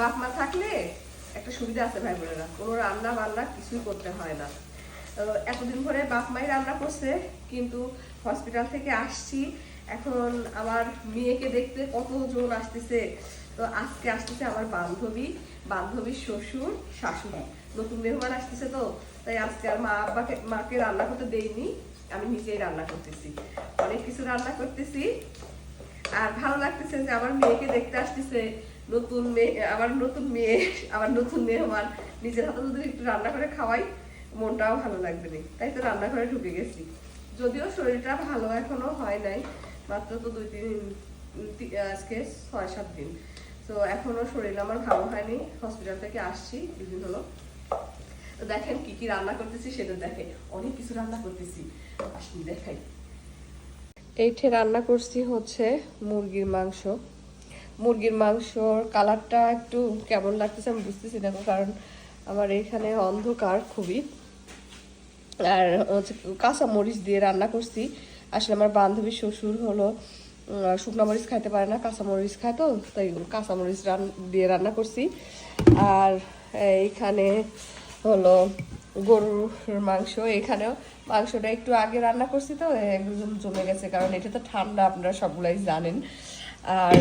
বাপ মা থাকলে একটা সুবিধা আছে ভাই বোনেরা কোনো রান্না বান্না কিছুই করতে হয় না। এতদিন ধরে বাপ মাই রান্না করছে, কিন্তু হসপিটাল থেকে আসছি। এখন আমার মেয়েকে দেখতে কতজন আসতেছে? তো আজকে আসতেছে আমার বান্ধবী, বান্ধবীর শ্বশুর, শাশুড়ি। নতুন মেহমান আসতেছে তো, তাই আজকে আর মা আব্বাকে, মাকে রান্না করতে দেইনি। আমি নিজেই রান্না করতেছি। অনেক কিছু রান্না করতেছি। আর ভালো লাগতেছে যে আমার মেয়েকে দেখতে আসতেছে। নতুন মেয়ে আমার নতুন মেয়ে আমার নতুন মেয়ে আমার নিজের হাতে যদি একটু রান্না করে খাওয়াই, মনটাও ভালো লাগবে না। তাই তো রান্নাঘরে ঢুকে গেছি। যদিও শরীরটা ভালো এখনও হয় নাই, মাত্র তো দুই তিন আজকে ছয় সাত দিন। তো এখনও শরীর আমার ভালো হয়নি হসপিটাল থেকে আসছি, দুদিন হলো। তো দেখেন কি কি রান্না করতেছি, সেটা দেখে অনেক কিছু রান্না করতেছি। আসুন দেখাই। এইঠে রান্না করছি হচ্ছে মুরগির মাংস। মুরগির মাংসর কালারটা একটু কেমন লাগতেছে আমি বুঝতেছি দেখো কারণ আমার এখানে অন্ধকার খুবই। আর হচ্ছে কাঁচা মরিচ দিয়ে রান্না করছি। আসলে আমার বান্ধবীর শ্বশুর হলো শুকনো মরিচ খাইতে পারে না, কাঁচা মরিচ খায় তো, তাই কাঁচা মরিচ রান, দিয়ে রান্না করছি। আর এইখানে হলো গরুর মাংস, এখানেও মাংসটা একটু আগে রান্না করছি তো, একদম জমে গেছে, কারণ এটা তো ঠান্ডা, আপনারা সবগুলাই জানেন। আর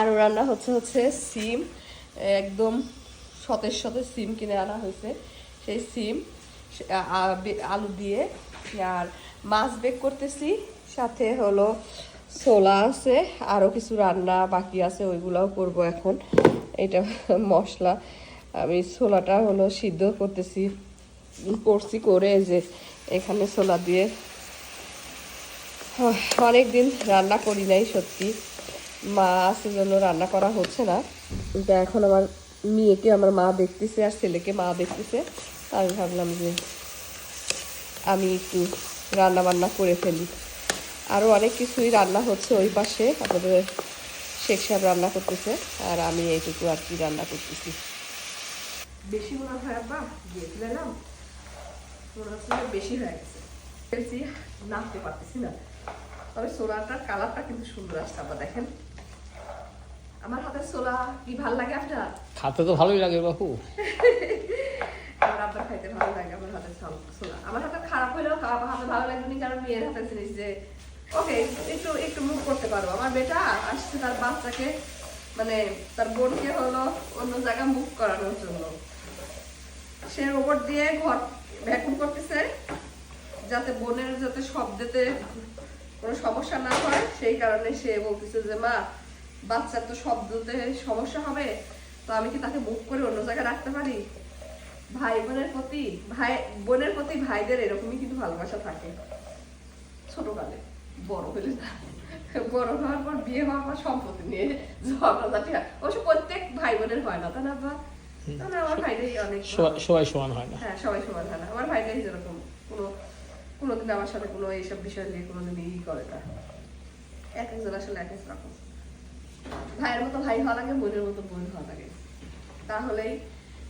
আরও রান্না হচ্ছে হচ্ছে সিম, একদম সতেজ সতেজ সিম কিনে আনা হয়েছে। সেই সিম আলু দিয়ে। আর মাছ বেক করতেছি, সাথে হলো ছোলা আছে আরও কিছু রান্না বাকি আছে, ওইগুলাও করব এখন। এটা মশলা, আমি ছোলাটা হলো সিদ্ধ করতেছি, করছি করে যে এখানে ছোলা দিয়ে। অনেক দিন রান্না করি নাই সত্যি। মা আছে জন্য রান্না করা হচ্ছে না। কিন্তু এখন আমার মেয়েকে, আমার মা দেখতেছে আর ছেলেকে মা দেখতেছে। আমি ভাবলাম যে আমি একটু রান্না বান্না করে ফেলি। আরও অনেক কিছুই রান্না হচ্ছে ওই পাশে। আপনাদের শেখ সাহেব রান্না করতেছে আর আমি এইটুকু আর কি রান্না করতেছি। বেশি মনে হয় আব্বা দিয়ে ফেলাম মনে হচ্ছে বেশি হয়ে গেছে। নাচতে পারতেছি না। তবে সোলাটার কালারটা কিন্তু সুন্দর আসছে আবার দেখেন। আমার হাতের সোলা কি ভালো লাগে আপনার? খাতে তো ভালোই লাগে বাপু। আমার আব্বার খাইতে ভালো লাগে আমার আমার হাতে খারাপ হলেও হাতে ভালো লাগবে কারণ মেয়ের হাতের জিনিস যে ওকে একটু একটু মুখ করতে পারব আমার বেটা আসছে তার বাচ্চাকে মানে তার বোনকে হলো অন্য জায়গায় মুখ করানোর জন্য। সে রোবট দিয়ে ঘর ভ্যাকুম করতেছে যাতে বোনের যাতে শব্দেতে কোনো সমস্যা না হয় সেই কারণে সে বলতেছে যে মা বাচ্চার তো শব্দতে সমস্যা হবে তো আমি কি তাকে মুখ করে অন্য জায়গায় রাখতে পারি? ভাই বোনের প্রতি ভাই বোনের প্রতি ভাইদের এরকমই কিন্তু ভালোবাসা থাকে। ছোটকালে বড় হলে না বড় হওয়ার পর বিয়ে হওয়ার পর সম্পত্তি নিয়ে ঝগড়াঝাটি হয়। অবশ্য প্রত্যেক ভাই বোনের হয় না তা না বা? আমার ভাইটাই অনেক। সবাই সমান হয় না। হ্যাঁ সবাই সমান হয় না। আমার ভাইটাই যেরকম কোনো কোনোদিন আমার সাথে কোনো এইসব বিষয় নিয়ে কোনোদিন ই করে না। এক একজন আসলে এক এক রকম। ভাইয়ের মতো ভাই হওয়া লাগে, বোনের মতো বোন হওয়া লাগে। তাহলেই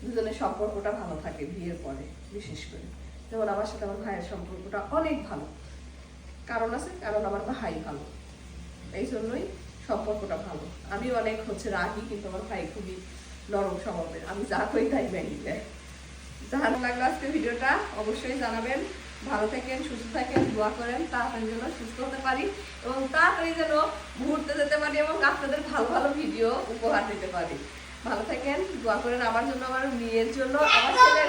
দুজনের সম্পর্কটা ভালো থাকে বিয়ের পরে, বিশেষ করে। যেমন আমার সাথে আমার ভাইয়ের সম্পর্কটা অনেক ভালো। কারণ আছে, কারণ আমার ভাই ভালো। এই জন্যই সম্পর্কটা ভালো। আমি অনেক হচ্ছে রাগি, কিন্তু আমার ভাই খুবই নরম স্বভাবের। আমি যা করি তাই মেনে নেয় ভালো লাগল আজকে ভিডিওটা, অবশ্যই জানাবেন। ভালো থাকেন, সুস্থ থাকেন, দোয়া করেন তাড়াতাড়ি যেন সুস্থ হতে পারি এবং তাড়াতাড়ি যেন ঘুরতে যেতে পারি এবং আপনাদের ভালো ভালো ভিডিও উপহার দিতে পারি। ভালো থাকেন, দোয়া করেন, আমার জন্য, আমার মেয়ের জন্য, আমার ছেলে